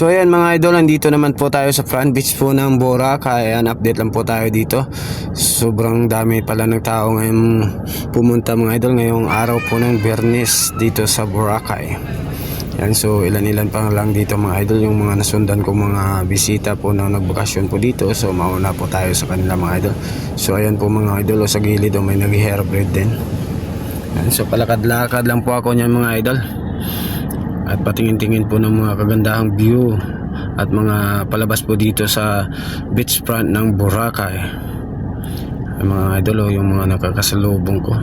So ayan mga idol, andito naman po tayo sa front beach po ng Boracay. Ayan, update lang po tayo dito. Sobrang dami pala ng tao ngayon pumunta mga idol ngayong araw po ng Bernis dito sa Boracay. Yan, so ilan-ilan pa lang dito mga idol yung mga nasundan ko mga bisita po na nagbakasyon po dito. So mauna po tayo sa kanila mga idol. So ayan po mga idol, o sa gilid o may nag-hairbread din. Yan, so palakad-lakad lang po ako niyan mga idol at patingin-tingin po ng mga kagandahang view at mga palabas po dito sa beachfront ng Boracay. Ay, mga idol oh, yung mga nakakasalubong ko.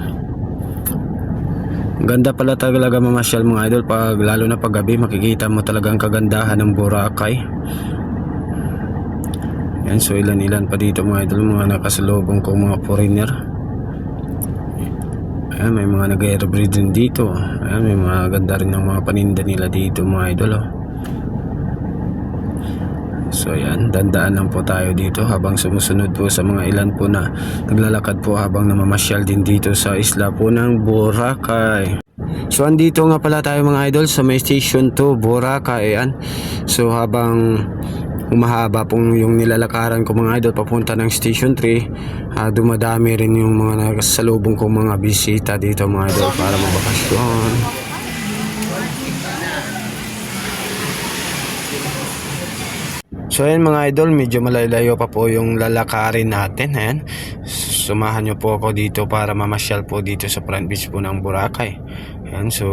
Ang ganda pala talaga mamasyal mga idol. Pag lalo na pag gabi makikita mo talaga ang kagandahan ng Boracay. Yan so ilan ilan pa dito mga idol mga nakasalubong ko mga foreigner Ayan, may mga nag-airbreed din dito. Ayan, may mga ganda rin ng mga paninda nila dito mga idol. Oh. So ayan, dandaan lang po tayo dito habang sumusunod po sa mga ilan po na naglalakad po habang namamasyal din dito sa isla po ng Boracay. So andito nga pala tayo mga idol sa may station 2 Boracay. Ayan. So habang humahaba pong yung nilalakaran ko mga idol papunta ng station 3 ah, dumadami rin yung mga nakasalubong ko mga bisita dito mga idol para magbakasyon So ayan mga idol, medyo malalayo pa po yung lalakarin natin. Ayan. Sumahan nyo po ako dito para mamasyal po dito sa front beach po ng Boracay. Ayan, so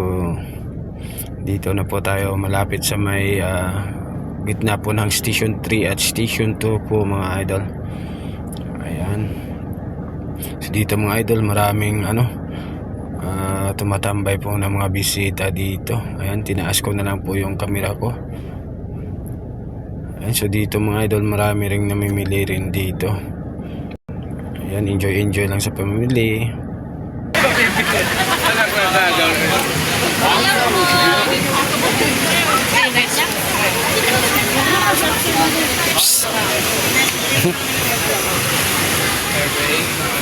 dito na po tayo malapit sa may ah, gitna po ng station 3 at station 2 po mga idol. Ayan. So dito mga idol, maraming ano ah, tumatambay po ng mga bisita dito. Ayan, tinaas ko na lang po yung camera ko. Ayan, so dito mga idol, marami ring namimili rin dito. Ayan, enjoy enjoy lang sa pamimili. Perfect.